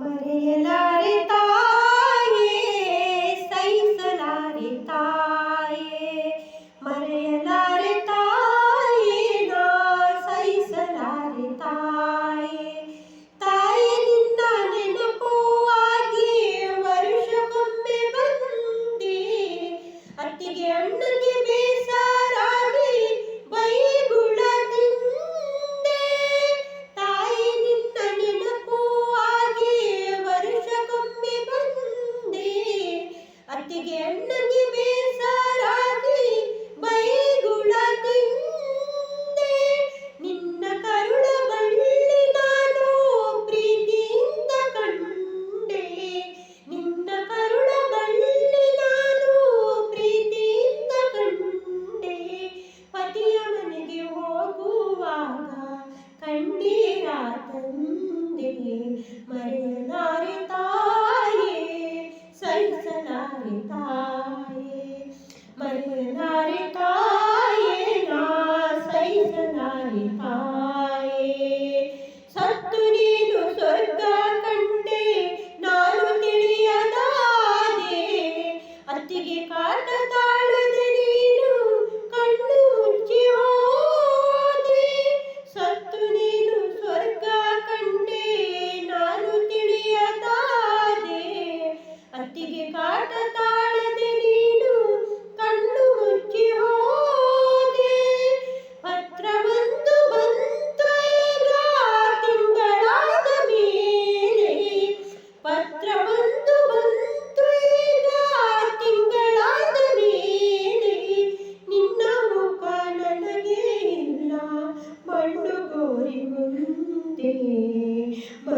ಬರೆಯಲಾರಿತಾ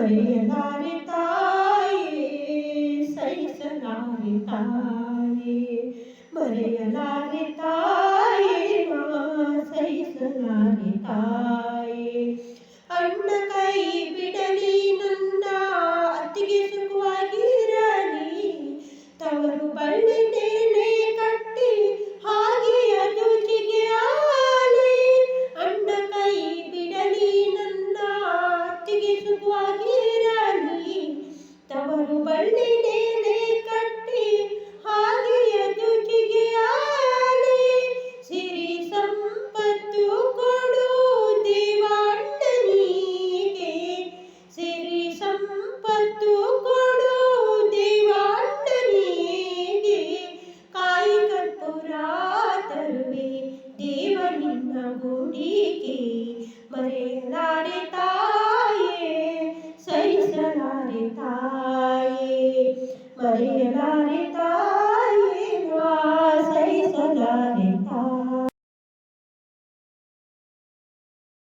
Thì 奶 ಗುಡಿಕೆ ಮರೆಯಲಾರೆ ತಾಯೇ ಸಹಿಸಲಾರೆ ತಾಯೇ ಮರೆಯಲಾರೆ ತಾಯೇ.